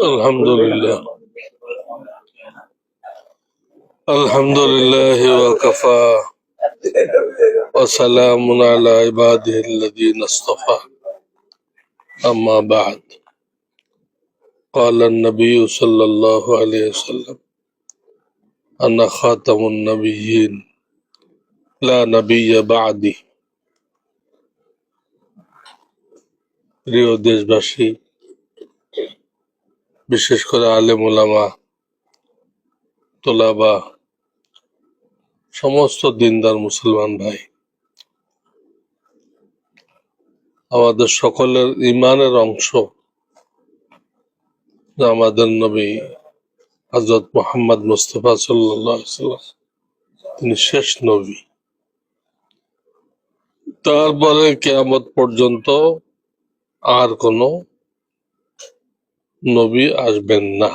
الحمد لله الحمد لله وكفى وسلام على عباده الذين اصطفى أما بعد قال النبي صلى الله عليه وسلم أنا خاتم النبيين لا نبي بعدي প্রিয় দেশবাসী বিশেষ করে আলেম ওলামা তোলাবা, সমস্ত দিনদার মুসলমান ভাই। আমাদের সকলের ইমানের অংশ আমাদের নবী হজরত মোহাম্মদ মুস্তফা সাল্লাম তিনি শেষ নবী। তারপরে কেয়ামত পর্যন্ত আর কোন নবী আসবেন না।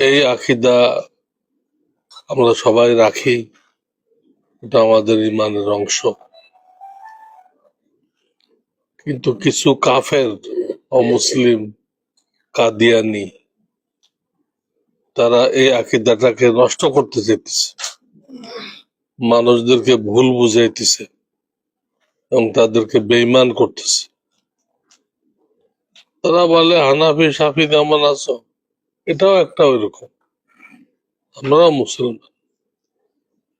এই আকিদা আমরা সবাই রাখি, এটা আমাদের ইমানের অংশ। কিন্তু কিছু কাফের অমুসলিম কাদিয়ানি, তারা এই আকিদাটাকে নষ্ট করতে চাইতেছে। মানুষদেরকে ভুল বুঝাইতেছে। এবং তাদেরকে বেইমান করতেছে। তারা বলে, হানাফি, সাফি কেমন আছো, এটাও একটা ওইরকম। আমরাও মুসলমান।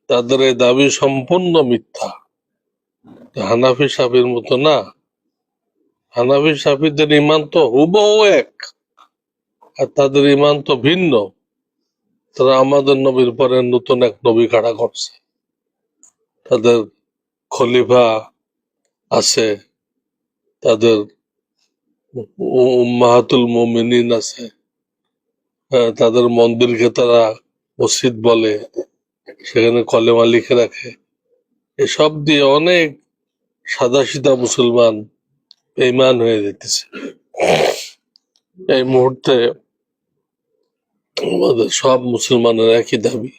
তাদের এই দাবি সম্পূর্ণ মিথ্যা। হানাফি, সাফির মতো না। হানাফি, সাফিদের ইমান তো হুবহু এক। আর তাদের ইমান তো ভিন্ন। তারা আমাদের নবীর পরে নতুন এক নবী কাটা করছে। তাদের খলিফা আছে। তাদের মাহাতুল মোমিনিন আছে। হ্যাঁ, তাদের মন্দিরকে তারা মসজিদ বলে সেখানে কলেমা লিখে রাখে। এসব দিয়ে অনেক সাদা সিধা মুসলমান বেইমান হয়ে যেতেছে। এই মুহূর্তে আমাদের সব মুসলমানের একই দাবি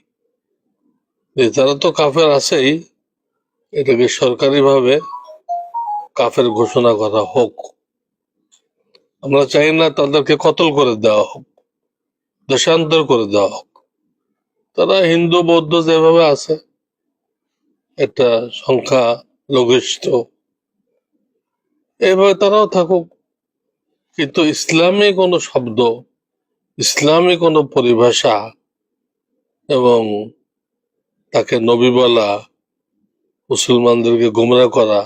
তারা তো কাফের আছেই এটাকে সরকারিভাবে কাফের ঘোষণা করা হোক। আমরা চাই না তাদেরকে কতল করে দেওয়া হোক, দেশান্তর করে দেওয়া হোক। তারা হিন্দু, বৌদ্ধ যেভাবে আছে, একটা সংখ্যা লঘিষ্ঠ। এইভাবে তারাও থাকুক। কিন্তু ইসলামী কোনো শব্দ, ইসলামী কোনো পরিভাষা এবং তাকে নবী বলা, মুসলমানদেরকে গুমরা করা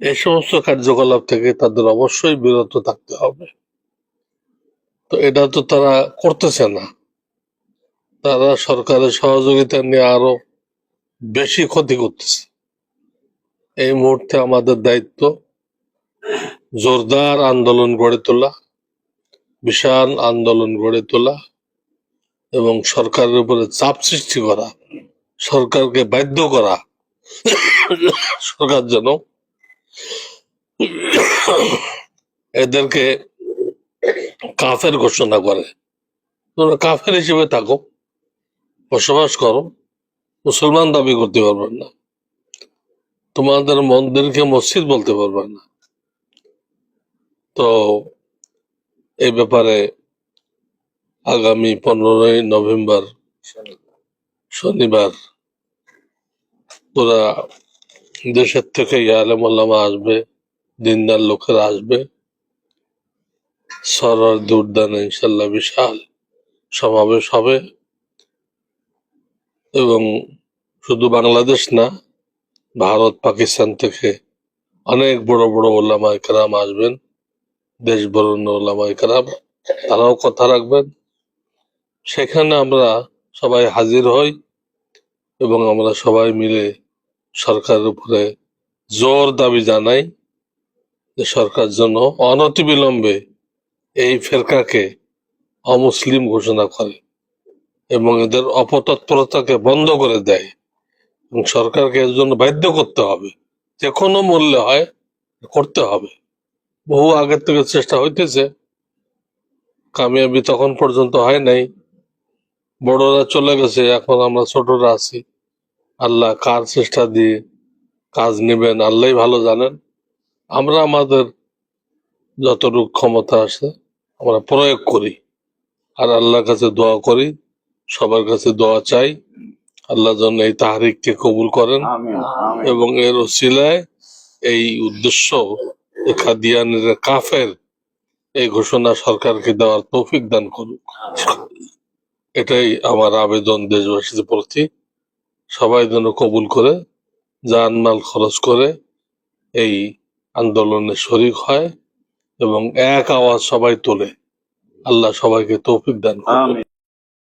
এই সমস্ত কার্যকলাপ থেকে তাদের অবশ্যই বিরত থাকতে হবে। তো এটা তো তারা করতেছে না। তারা সরকারের সহযোগিতা নিয়ে আরও বেশি ক্ষতি করতেছে। এই মুহূর্তে আমাদের দায়িত্ব জোরদার আন্দোলন গড়ে তোলা, বিশাল আন্দোলন গড়ে তোলা এবং সরকারের উপরে চাপ সৃষ্টি করা, সরকারকে বাধ্য করা, সরকার যেন এদেরকে কাফের ঘোষণা করে। তোমরা কাফের হিসেবে থাকো, বসবাস করো, মুসলমান দাবি করতে পারবেন না। তোমাদের মন্দিরকে মসজিদ বলতে পারবে না। তো এই ব্যাপারে আগামী পনেরোই নভেম্বর শনিবার তোরা দেশের থেকে আলেম আল্লামা আসবে, দিনদার লোকেরা আসবে। সরার দুর্দান ইনশাল্লাহ বিশাল সমাবেশ হবে। এবং শুধু বাংলাদেশ না, ভারত, পাকিস্তান থেকে অনেক বড় বড় ওলামা একরাম আসবেন দেশ বরণ্য ওলামা একরাম তারাও কথা রাখবেন। সেখানে আমরা সবাই হাজির হই এবং আমরা সবাই মিলে সরকারের উপরে জোর দাবি জানাই যে সরকার যেন অনতিবিলম্বে এই ফেরকাকে অমুসলিম ঘোষণা করে এবং এদের অপতৎপরতাকে বন্ধ করে দেয় এবং সরকারকে এর জন্য বাধ্য করতে হবে। যে কোনো মূল্যে হয় করতে হবে। বহু আগের থেকে চেষ্টা হইতেছে। কামিয়াবি তখন পর্যন্ত হয় নাই। বড়রা চলে গেছে, এখন আমরা ছোটরা আছি। আল্লাহ কার চেষ্টা দিয়ে কাজ নেবেন আল্লাহ ভালো জানেন। আমরা আমাদের যতটুকু ক্ষমতা আছে আমরা প্রয়োগ করি। আর আল্লাহর কাছে দোয়া করি সবার কাছে দোয়া চাই। আল্লাহ যেন এই তাহারিককে কবুল করেন এবং এর ওসিলায় এই উদ্দেশ্য যে কাদিয়ানের কাফের এই ঘোষণা সরকারকে দেওয়ার তৌফিক দান করুক। এটাই আমার আবেদন দেশবাসীদের প্রতি। সবাই যেন কবুল করে জানমাল খরচ করে এই আন্দোলনে শরিক হয় এবং এক আওয়াজ সবাই তোলে। আল্লাহ সবাইকে তৌফিক দান আমিন।